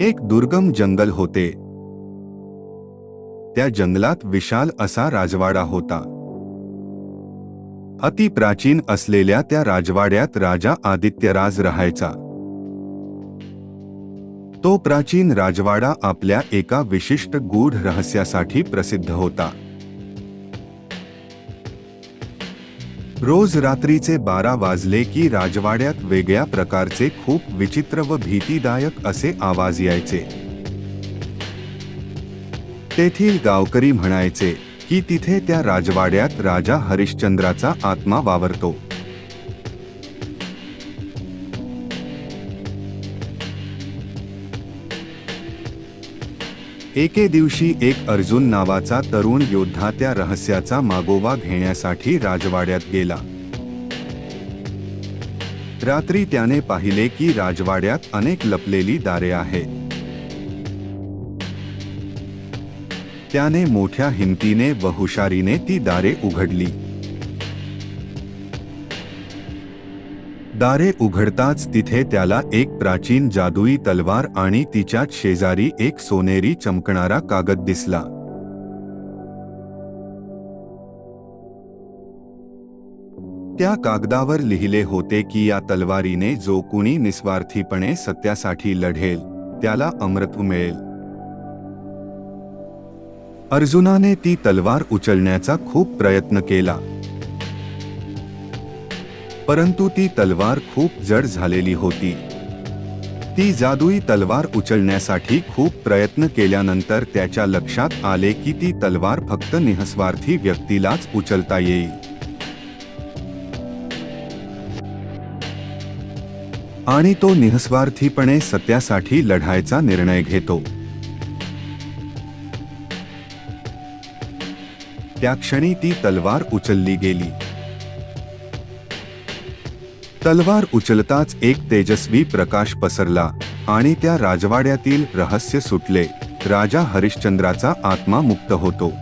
एक दुर्गम जंगल होते. त्या जंगलात विशाल असा राजवाडा होता. अति प्राचीन असलेल्या त्या राजवाड्यात राजा आदित्यराज राहायचा. तो प्राचीन राजवाडा आपल्या एका विशिष्ट गूढ रहस्यासाठी प्रसिद्ध होता. रोज रात्रीचे बारा वाजले की राजवाड्यात वेगळ्या प्रकारचे खूप विचित्र व भीतीदायक असे आवाज यायचे. तेथील गावकरी म्हणायचे की तिथे त्या राजवाड्यात राजा हरिश्चंद्राचा आत्मा वावरतो. एके दिवशी एक अर्जुन नावाचा तरुण योद्धा त्या रहस्याचा मागोवा घेण्यासाठी राजवाड्यात गेला. रात्री त्याने पाहिले की राजवाड्यात अनेक लपलेली दारे आहेत. त्याने मोठ्या हिमतीने व हुशारीने ती दारे उघडली. दारे उघडताच तिथे त्याला एक प्राचीन जादुई तलवार आणि तिच्या शेजारी एक सोनेरी चमकणारा कागद दिसला. त्या कागदावर लिहिले होते की या तलवारीने जो कुणी निस्वार्थीपणे सत्यासाठी लढेल त्याला अमृत मिळेल. अर्जुनाने ती तलवार उचलण्याचा खूप प्रयत्न केला. परंतु ती तलवार खूप जड झालेली होती. ती जादुई तलवार उचलण्यासाठी खूप प्रयत्न केल्यानंतर त्याच्या लक्षात आले की ती तलवार फक्त निहस्वार्थी व्यक्तीलाच उचलता येईल. आणि तो निहस्वार्थीपणे सत्यासाठी लढायचा निर्णय घेतो. त्या क्षणी ती तलवार उचलली गेली. तलवार उचलताच एक तेजस्वी प्रकाश पसरला आणि त्या राजवाड्यातील रहस्य सुटले. राजा हरिश्चंद्राचा आत्मा मुक्त होतो.